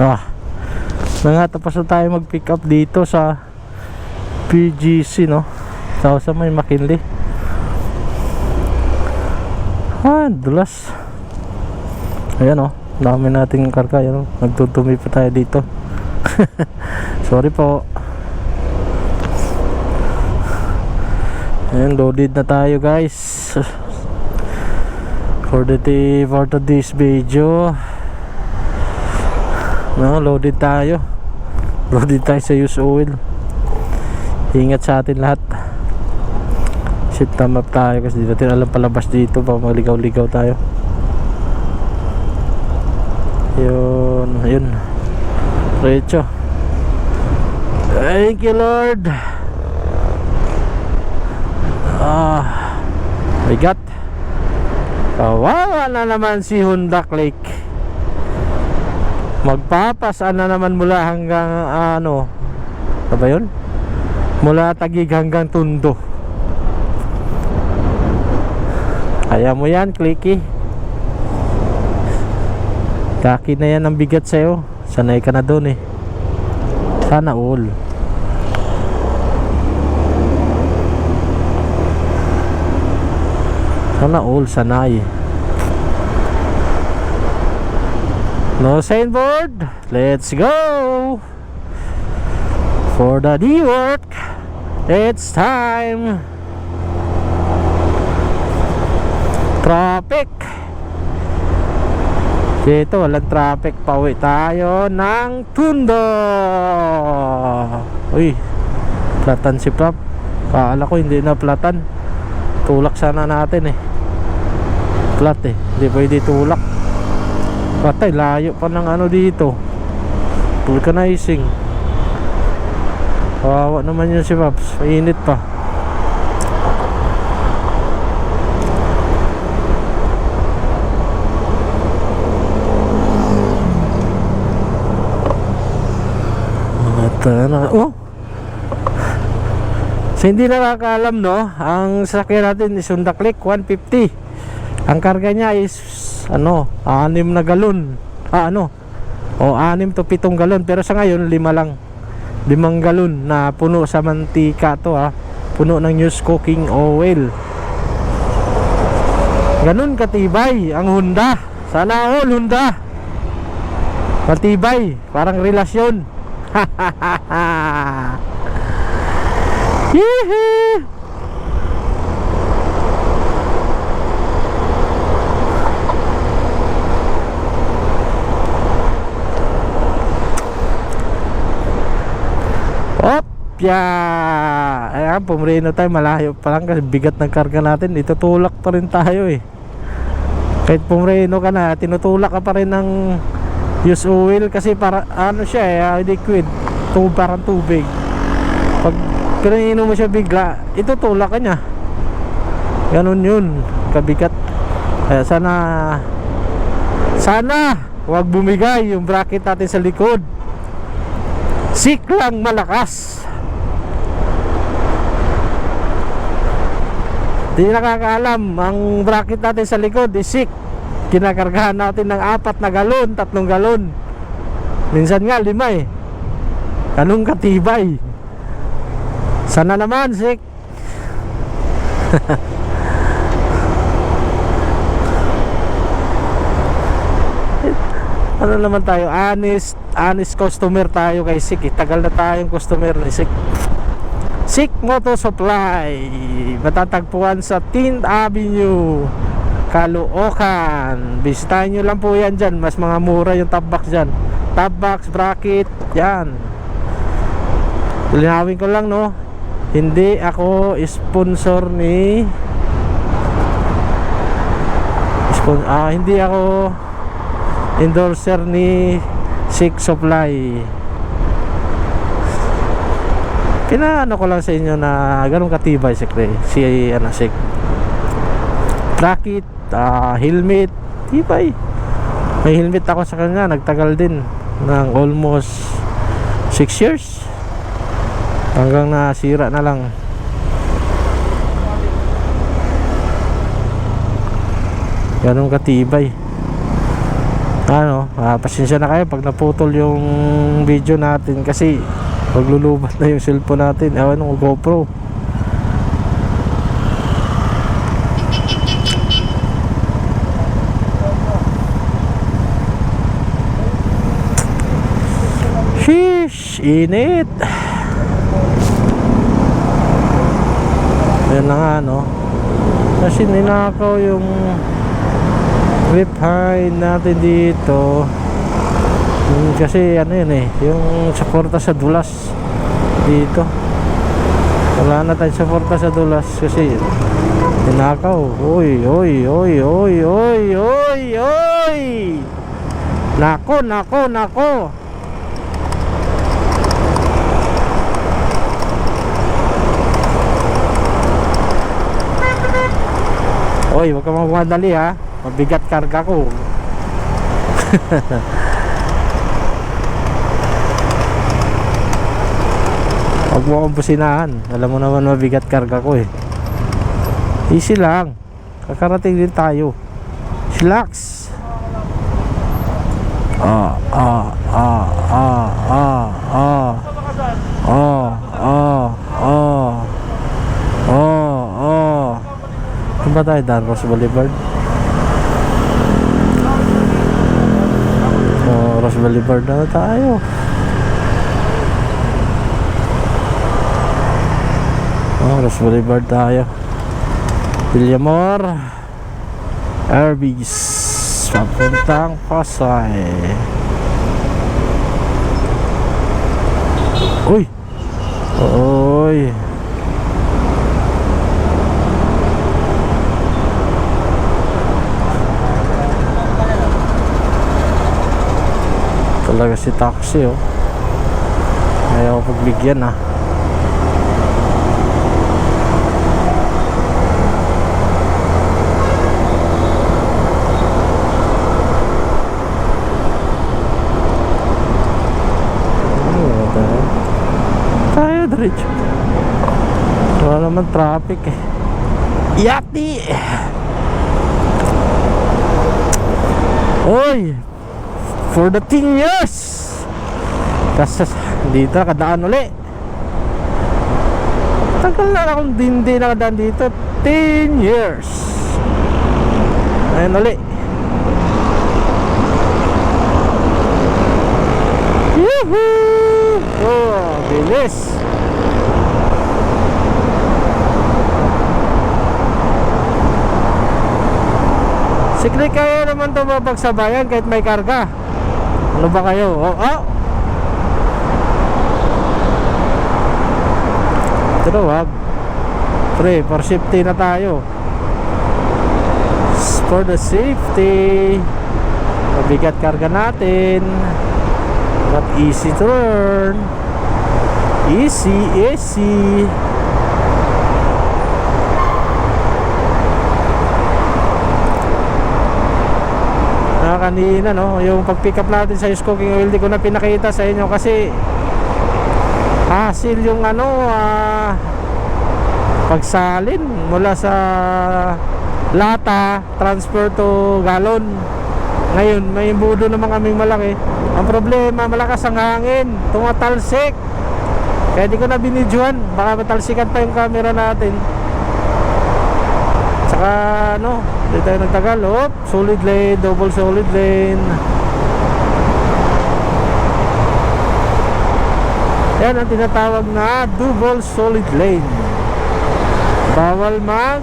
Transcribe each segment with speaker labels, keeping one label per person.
Speaker 1: Ah, nangatapos na tayo mag-pick up dito sa PGC, no? Sa sa may McKinley. Ah, dulas. Ayan, oh. Dami nating karga, yan, oh. Nagtutumi pa tayo dito. Sorry po. Ayan, loaded na tayo, guys. For the day, for today's video. No, loaded tayo. Loaded tayo sa use oil. Ingat sa atin lahat. Shit, tamap tayo kasi di natin alam palabas dito pa magligaw-ligaw tayo. Yun, ayun. Recho. Thank you, Lord. Ah, my God. Kawawa na naman si Honda Click. Magpapasa na naman mula hanggang ah, ano, ano ba yun? Mula Tagig hanggang Tundo. Kaya mo yan, Clicky. Kaki na yan ang bigat sa'yo. Sanay ka na doon eh. Sana all. Sana all, sanay. No signboard. Let's go. For the D work. It's time. Traffic. Dito walang traffic. Pauwi tayo ng Tundo. Uy. Platan si Prop. Paala ko hindi na platan. Tulak sana natin eh. Plat eh. Hindi pwede tulak. Patay, layo pa ng ano dito. Vulcanizing. Kawawa naman yun si Paps. Mainit pa. At ano, oh! Sa hindi nakakaalam no, ang sasakyan natin is Honda Click 150. Ang karga niya is ano, 6 na galon. Ah, ano? O 6 to 7 galon pero sa ngayon 5 lang. 5 galon na puno sa mantika to ha. Puno ng used cooking oil. Ganun katibay ang Honda. Sana all Honda. Matibay, parang relasyon. Yee! Ya! Ayan, pumreno tayo. Malayo pa lang kasi bigat ng karga natin. Itutulak pa rin tayo eh. Kahit pumreno ka na, tinutulak ka pa rin ng use oil kasi para ano siya eh, ah, liquid. Tubig, parang tubig. Pag pinainom mo siya bigla, itutulak ka niya. Ganun yun. Kabigat. Kaya sana sana wag bumigay yung bracket natin sa likod. Sik lang malakas. Di nakakaalam, ang bracket natin sa likod is sik. Kinakargahan natin ng apat na galon, tatlong galon. Minsan nga lima eh. Ganun katibay. Sana naman, sik. ano naman tayo, honest, honest customer tayo kay Sik. eh. Tagal na tayong customer ni Sik. Sik Moto Supply. Matatagpuan sa Tin Avenue. Caloocan. Bisitahin nyo lang po yan dyan. Mas mga mura yung top box dyan. Top box, bracket, yan. Linawin ko lang no. Hindi ako sponsor ni spon ah, hindi ako endorser ni Sik Supply. Pinaano ko lang sa inyo na ganun katibay si si ano si bracket, ah, helmet, tibay. May helmet ako sa kanya, nagtagal din ng almost 6 years. Hanggang nasira na lang. Ganun katibay. ano, ah, pasensya na kayo pag naputol yung video natin kasi maglulubat na yung cellphone natin. Ewan ng GoPro. Sheesh, init. Ayan na nga, no? Kasi ninakaw yung high natin dito. Hmm, kasi ano yun eh, yung suporta sa dulas dito. Wala na tayong suporta sa dulas kasi ninakaw. Uy, uy, uy, uy, uy, uy, uy! Nako, nako, nako! Oy, huwag ka magmadali ha. Mabigat karga ko. Huwag mo akong businahan. Alam mo naman mabigat karga ko eh. Easy lang. Kakarating din tayo. Relax. Ah, ah, ah, ah, ah, ah. Oh, oh, oh. Oh, oh. Saan ba tayo? Danros Boulevard? Oh, Ross Boulevard na tayo. Oh, Ross Boulevard tayo. Villamor. Arby's. Papuntang Pasay. Uy! Uy! Talaga si taxi oh. Ayaw pagbigyan ah. Ano ba tayo? Diretso. Wala naman traffic eh. Yati! Oy! For the 10 years! Kasi dito nakadaan uli. Tagal na akong hindi nakadaan dito. 10 years. Ayun uli. Yuhuu! Oh, bilis. Sikli kayo naman tumapagsabayan kahit may karga. Ano ba kayo? Oh, oh. Pero wag. Pre, for safety na tayo. For the safety. Mabigat karga natin. Not easy learn. Easy, easy. Ah, kanina no, yung pag-pick up natin sa used cooking oil di ko na pinakita sa inyo kasi hassle yung ano ah, pagsalin mula sa lata transfer to galon ngayon may budo naman kaming malaki ang problema malakas ang hangin tumatalsik kaya di ko na binidyohan baka matalsikan pa yung camera natin Saka ano, hindi tayo nagtagal. Hop, solid lane, double solid lane. Yan ang tinatawag na double solid lane. Bawal mag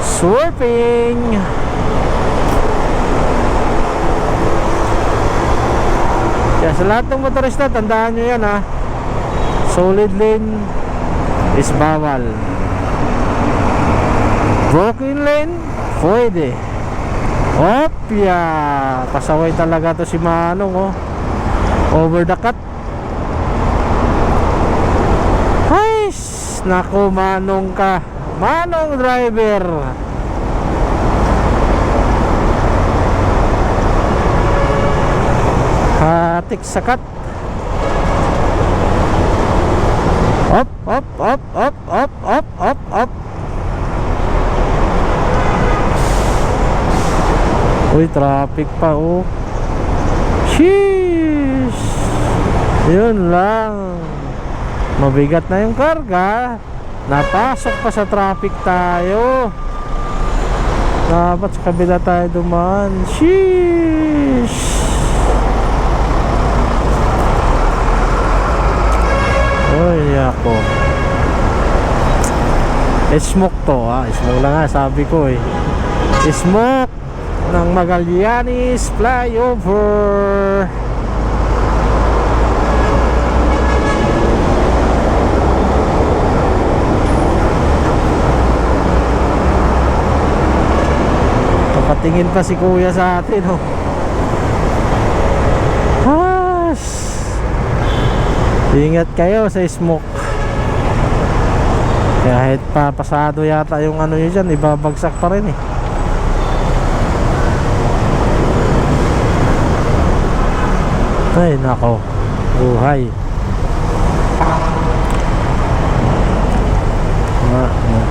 Speaker 1: swerving. Kaya sa lahat ng motorista, tandaan nyo yan ha. Solid lane is bawal. Broken lane, pwede. Opya! Pasaway talaga to si Manong, oh. Over the cut. Ay, nako Manong ka. Manong driver. Hatik sa cut. Up, up, up, up, up, up, up, up. Uy, traffic pa oh. Sheesh! Yun lang. Mabigat na yung karga. Napasok pa sa traffic tayo. Dapat sa kabila tayo dumaan. Sheesh! Oy, ako. Smoke to ha. Smoke lang nga sabi ko eh. Smoke ng Magallanes Flyover. Papatingin pa si kuya sa atin oh. Ingat kayo sa smoke. Kahit pa pasado yata yung ano yun dyan, ibabagsak pa rin eh. Ay, nako. Buhay. Nga, nga.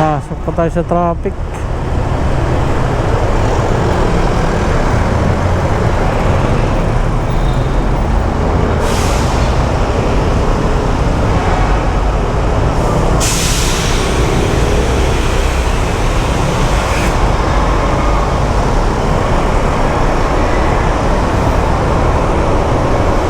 Speaker 1: Pasok pa tayo sa traffic.